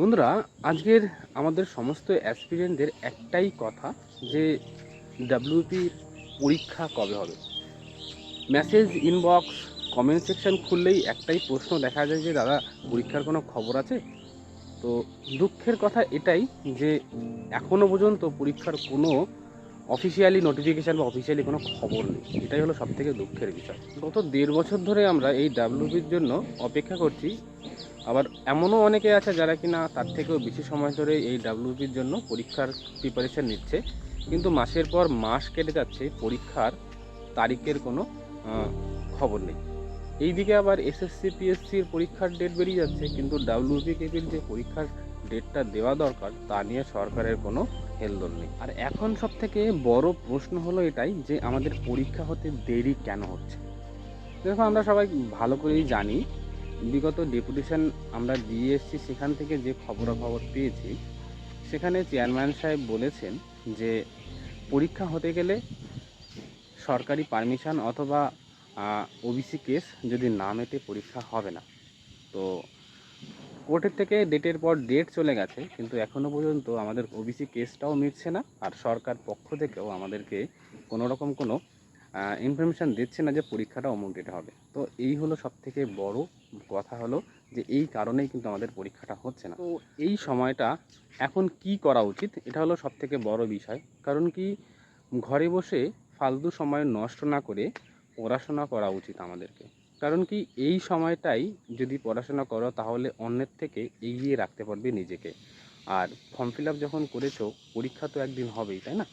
বন্ধুরা, আজকের আমাদের সমস্ত অ্যাসপিরেন্টদের একটাই কথা যে ডাব্লিউপির পরীক্ষা কবে হবে? মেসেজ ইনবক্স কমেন্ট সেকশন খুললেই একটাই প্রশ্ন দেখা যায় যে, দাদা, পরীক্ষার কোনো খবর আছে? তো দুঃখের কথা এটাই যে এখনও পর্যন্ত পরীক্ষার কোনো অফিসিয়ালি নোটিফিকেশান বা অফিসিয়ালি কোনো খবর নেই। এটাই হলো সবথেকে দুঃখের বিষয়। গত দেড় বছর ধরে আমরা এই ডাব্লিউপির জন্য অপেক্ষা করছি আবার এমনও অনেকে আছে যারা কিনা তার থেকেও বেশি সময় ধরে এই ডাব্লিউপির জন্য পরীক্ষার প্রিপারেশন নিচ্ছে। কিন্তু মাসের পর মাস কেটে যাচ্ছে, পরীক্ষার তারিখের কোনো খবর নেই। এইদিকে আবার এসএসসি পিএসসির পরীক্ষার ডেট বেরিয়ে যাচ্ছে, কিন্তু ডাব্লিউপি কেপির যে পরীক্ষার ডেটটা দেওয়া দরকার, তা নিয়ে সরকারের কোনো হেলদোল নেই। আর এখন সব থেকে বড় প্রশ্ন হলো এটাই যে, আমাদের পরীক্ষা হতে দেরি কেন হচ্ছে? দেখো, আমরা সবাই ভালো করেই জানি বিগত ডেপুটেশন আমরা দিয়ে এসেছি, সেখান থেকে যে খবরাখবর পেয়েছি, সেখানে চেয়ারম্যান সাহেব বলেছেন যে পরীক্ষা হতে গেলে সরকারি পারমিশন অথবা ওবিসি কেস যদি না মেটে পরীক্ষা হবে না। তো কোর্টের থেকে ডেটের পর ডেট চলে গেছে, কিন্তু এখনও পর্যন্ত আমাদের ওবিসি কেসটাও মিটছে না, আর সরকার পক্ষ থেকেও আমাদেরকে কোনো রকম কোনো ইনফরমেশান দিচ্ছে না যে পরীক্ষাটা অমুক ডেটে হবে। তো এই হলো সব থেকে বড় কথা হলো যে এই কারণেই কিন্তু আমাদের পরীক্ষাটা হচ্ছে না। তো এই সময়টা এখন কি করা উচিত? এটা হলো সব থেকে বড় বিষয়। কারণ কি ঘরে বসে ফালতু সময় নষ্ট না করে পড়াশোনা করা উচিত আমাদেরকে। কারণ কি এই সময়টাই যদি পড়াশোনা করো তাহলে অন্যের থেকে এগিয়ে রাখতে পারবে নিজেকে। আর ফর্ম ফিল আপ যখন করেছ পরীক্ষা তো একদিন হবেই তাই না?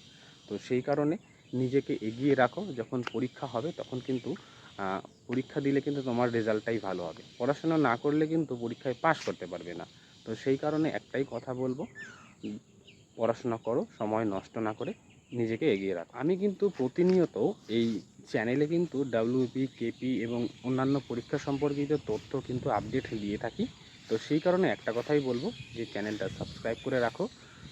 তো সেই কারণে নিজেকে এগিয়ে রাখো, যখন পরীক্ষা হবে তখন কিন্তু পরীক্ষা দিলে কিন্তু তোমার রেজাল্টটাই ভালো হবে। পড়াশোনা না করলে কিন্তু পরীক্ষায় পাশ করতে পারবে না। তো সেই কারণে একটাই কথা বলব, পড়াশোনা করো, সময় নষ্ট না করে নিজেকে এগিয়ে রাখো। আমি কিন্তু প্রতিনিয়ত এই চ্যানেলে কিন্তু ডাব্লিউপি কেপি এবং অন্যান্য পরীক্ষা সম্পর্কিত তথ্য কিন্তু আপডেট দিয়ে থাকি। তো সেই কারণে একটা কথাই বলব, যে চ্যানেলটা সাবস্ক্রাইব করে রাখো।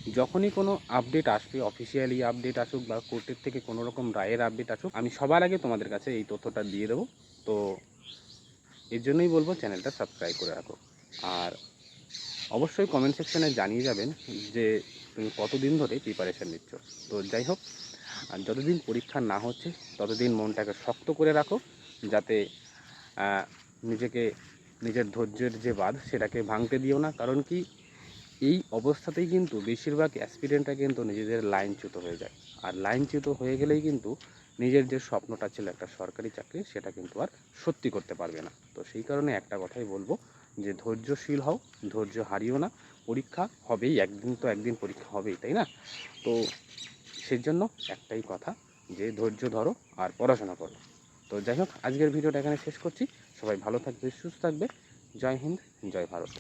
যখনই কোনো আপডেট আসবে অফিসিয়ালি আপডেট আসুক বা কোর্টের থেকে কোনো রকম রায়ের আপডেট আসুক, আমি সবার আগে তোমাদের কাছে এই তথ্যটা দিয়ে দেবো। তো এর জন্যই বলব চ্যানেলটা সাবস্ক্রাইব করে রাখো। আর অবশ্যই কমেন্ট সেকশানে জানিয়ে যাবেন যে তুমি কতদিন ধরে প্রিপারেশান নিচ্ছ। তো যাই হোক, আর যতদিন পরীক্ষা না হচ্ছে, ততদিন মনটাকে শক্ত করে রাখো, যাতে নিজেকে, নিজের ধৈর্যের যে বাঁধ, সেটাকে ভাঙতে দিও না। কারণ কি এই অবস্থাতেই কিন্তু বেশিরভাগ অ্যাসপিরেন্টরা কিন্তু নিজেদের লাইনচ্যুত হয়ে যায়। আর লাইনচ্যুত হয়ে গেলেই কিন্তু নিজের যে স্বপ্নটা ছিল একটা সরকারি চাকরি, সেটা কিন্তু আর সত্যি করতে পারবে না। তো সেই কারণে একটা কথাই বলব যে, ধৈর্যশীল হও, ধৈর্য হারিও না। পরীক্ষা হবেই, একদিন তো একদিন পরীক্ষা হবেই, তাই না? তো সেই জন্য একটাই কথা যে, ধৈর্য ধরো আর পড়াশোনা করো। তো যাই হোক, আজকের ভিডিওটা এখানে শেষ করছি। সবাই ভালো থাকবে, সুস্থ থাকবে। জয় হিন্দ, জয় ভারত।